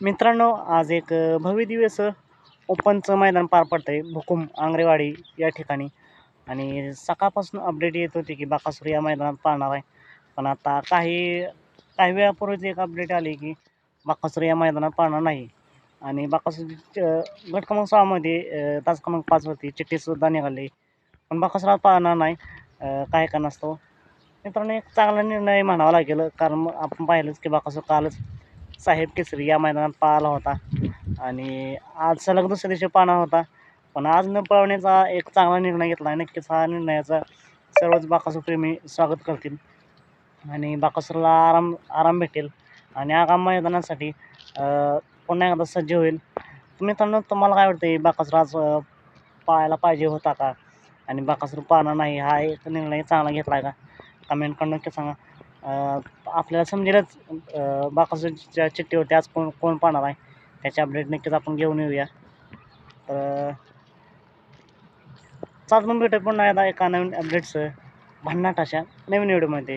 मित्रांनो आज एक अ, भव्य दिवस ओपनचं मैदान पार पडतं आहे भुकुम आंग्रेवाडी या ठिकाणी. आणि सकाळपासून अपडेट येत होती की बाकासूर या मैदानात पाळणार आहे. पण आता काही काही वेळापूर्वीच एक अपडेट आली की बाकासूर या मैदानात पाळणार नाही. आणि बाकासूर गट क्रमांक सहामध्ये तास क्रमांक पाचवरती चिठ्ठीसुद्धा निघाली. पण बाकासुरात पाळणार नाही काय का नसतो मित्रांनो एक चांगला निर्णय म्हणावा लागेल. कारण मग आपण पाहिलंच की बाकासूर कालच साहेब केसरी या मैदानात पळाला होता. आणि आज सलग दुसऱ्या दिवशी पाहणार होता. पण आज न पळवण्याचा एक चांगला निर्णय घेतला. आहे नक्कीच हा निर्णयाचा सर्वच बाकासूर प्रेमी स्वागत करतील. आणि बाकासूरला आराम आराम भेटेल. आणि आगाम मैदानासाठी पुन्हा एकदा सज्ज होईल. तुम्ही मित्रांनो तुम्हाला काय वाटतं बाकासूर आज पाळायला पाहिजे होता का? आणि बाकासूर पाळणार नाही हा एक निर्णय चांगला घेतला आहे का? कमेंट करून नक्की सांगा. आपल्याला समजेलच अ, बाकासूरच्या चिठ्ठीवरती आज कोण कोण पाहणार आहे. त्याची अपडेट नक्कीच आपण घेऊन येऊया. तर चाच मग भेटत पुन्हा एकदा एका नवीन अपडेट्स भन्नाट अशा नवीन व्हिडिओमध्ये